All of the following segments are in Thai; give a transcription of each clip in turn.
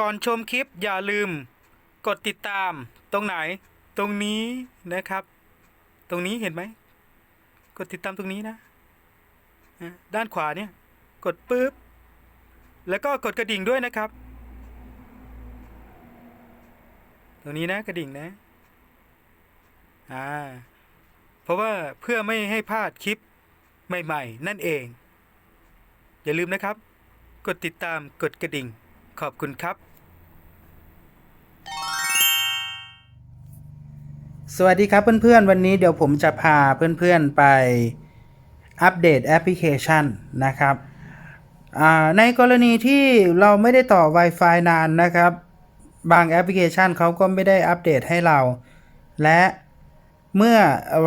ก่อนชมคลิปอย่าลืม กดติดตามตรงไหน ตรงนี้นะครับ ตรงนี้เห็นไหมกดติดตามตรงนี้นะ ด้านขวาเนี่ยกดปุ๊บ แล้วก็กดกระดิ่งด้วยนะครับ ตรงนี้นะกระดิ่งนะอ่าเพราะว่าเพื่อไม่ให้พลาดคลิปใหม่ ๆ นั่นเอง อย่าลืมนะครับ กดติดตามกดกระดิ่ง ขอบคุณครับ สวัสดีครับเพื่อนๆ วันนี้เดี๋ยวผมจะพาเพื่อนๆไปอัปเดตแอปพลิเคชันนะครับ ในกรณีที่เราไม่ได้ต่อ Wi-Fi นานนะครับ บางแอปพลิเคชันเขาก็ไม่ได้อัปเดตให้เรา และเมื่อ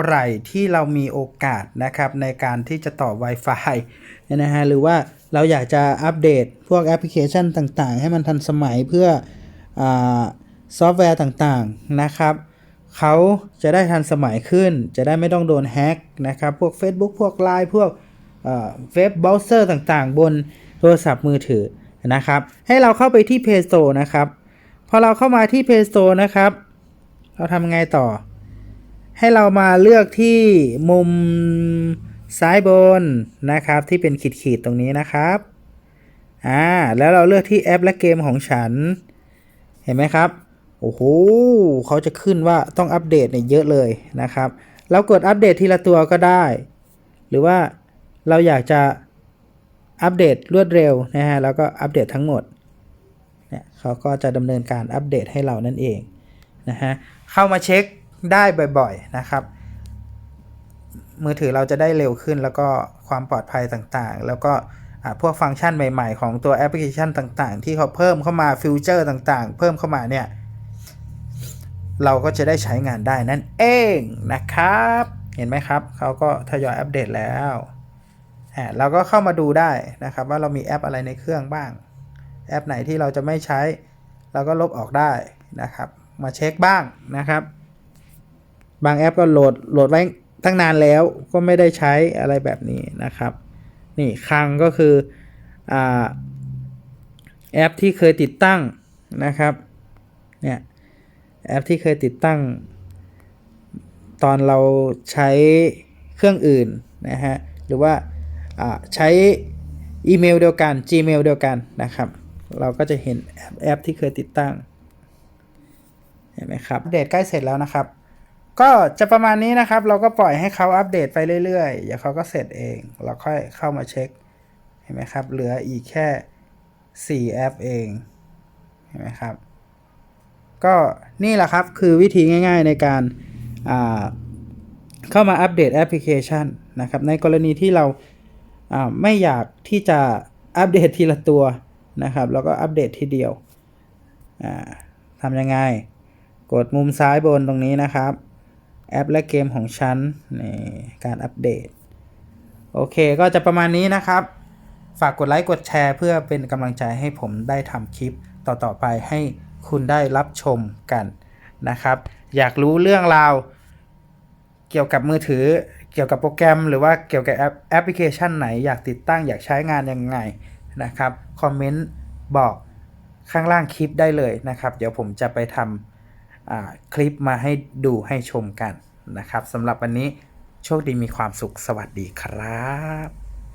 ไหร่ที่เรามีโอกาสนะครับในการที่จะต่อ Wi-Fi นะฮะหรือว่าเราอยากจะอัปเดตพวกแอปพลิเคชันต่างๆ ให้มันทันสมัยเพื่ออซอฟต์แวร์ต่างๆนะครับ เขาจะได้ทันสมัยขึ้น จะได้ไม่ต้องโดนแฮ็กนะครับ พวก Facebook พวก Line พวกเว็บเบราว์เซอร์ต่างๆ บนโทรศัพท์มือถือนะครับ ให้เราเข้าไปที่ Play Store นะครับ พอเราเข้ามาที่ Play Store นะครับ เราทำไงต่อ ให้เรามาเลือกที่มุมซ้ายบนนะครับ ที่เป็นขีดๆตรงนี้นะครับอ่าแล้วเราเลือกที่แอปและเกมของฉัน เห็นไหมครับ โอ้โหเขาจะขึ้นว่าต้องอัปเดตเนี่ยเยอะเลยนะครับ เรากดอัปเดตทีละตัวก็ได้ หรือว่าเราอยากจะอัปเดตรวดเร็วนะฮะแล้วก็อัปเดตทั้งหมดเนี่ยเขาก็จะดำเนินการอัปเดตให้เรานั่นเองนะฮะเข้ามาเช็คได้บ่อยๆนะครับ มือถือเราจะได้เร็วขึ้นแล้วก็ความปลอดภัยต่างๆ แล้วก็พวกฟังก์ชันใหม่ๆ ของตัวแอปพลิเคชันต่างๆ ที่เขาเพิ่มเข้ามาฟิวเจอร์ต่างๆ เพิ่มเข้ามาเนี่ย เราก็จะได้ใช้งานได้นั่นเองนะครับ เห็นไหมครับเขาก็ทยอยอัปเดตแล้วอ่าเราก็เข้ามาดูได้นะครับ ว่าเรามีแอปอะไรในเครื่องบ้าง แอปไหนที่เราจะไม่ใช้ เราก็ลบออกได้นะครับ มาเช็คบ้างนะครับ บางแอปก็โหลดโหลดไว้ตั้งนานแล้วก็ไม่ได้ใช้อะไรแบบนี้นะครับ นี่คังก็คืออาแอปที่เคยติดตั้งนะครับเนี่ย แอปที่เคยติดตั้ง ตอนเราใช้เครื่องอื่นนะฮะหรือว่าใช้อีเมลเดียวกัน Gmail เดียวกันนะครับ เราก็จะเห็นแอปแอปที่เคยติดตั้งเห็นไหมครับอัปเดตใกล้เสร็จแล้วนะครับ ก็จะประมาณนี้นะครับ เราก็ปล่อยให้เขาอัปเดตไปเรื่อยๆเดี๋ยวเขาก็เสร็จเอง เราค่อยเข้ามาเช็คเห็นไหมครับ เหลืออีกแค่ 4 แอปเองเห็นไหมครับ ก็นี่แหละครับคือวิธีง่าย ๆในการาเข้ามาอัปเดตแอปพลิเคชันนะครับในกรณีที่เราาไม่อยากที่จะอัปเดตทีละตัวนะครับแล้วก็อัปเดตทีเดียวทำยังไง กดมุมซ้ายบนตรงนี้นะครับ แอปและเกมของฉันในการอัปเดต โอเคก็จะประมาณนี้นะครับ ฝากกดไลค์กดแชร์เพื่อเป็นกำลังใจให้ผมได้ทำคลิปต่อๆไปให้ คุณได้รับชมกันนะครับ อยากรู้เรื่องราวเกี่ยวกับมือถือ เกี่ยวกับโปรแกรม หรือว่าเกี่ยวกับแอปแอปพลิเคชันไหน อยากติดตั้งอยากใช้งานยังไงนะครับคอมเมนต์บอกข้างล่างคลิปได้เลยนะครับ เดี๋ยวผมจะไปทำคลิปมาให้ดูให้ชมกันนะครับสำหรับวันนี้โชคดีมีความสุขสวัสดีครับ